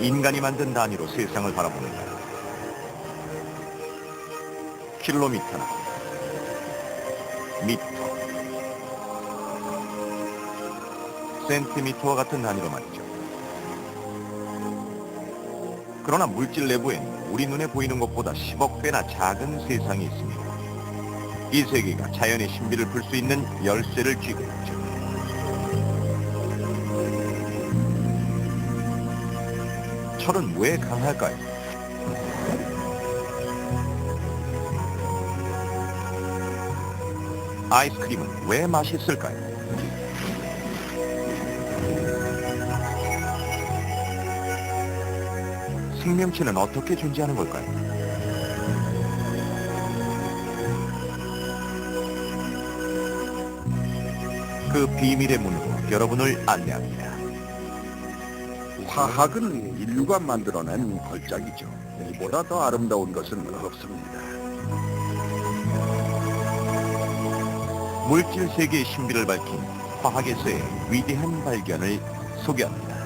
인간이 만든 단위로 세상을 바라보는다. 킬로미터나 미터, 센티미터와 같은 단위로 말이죠. 그러나 물질 내부엔 우리 눈에 보이는 것보다 10억 배나 작은 세상이 있습니다. 이 세계가 자연의 신비를 풀 수 있는 열쇠를 쥐고 있죠. 철은 왜 강할까요? 아이스크림은 왜 맛있을까요? 생명체는 어떻게 존재하는 걸까요? 그 비밀의 문으로 여러분을 안내합니다. 화학은 인류가 만들어낸 걸작이죠. 이보다 더 아름다운 것은 없습니다. 물질 세계의 신비를 밝힌 화학에서의 위대한 발견을 소개합니다.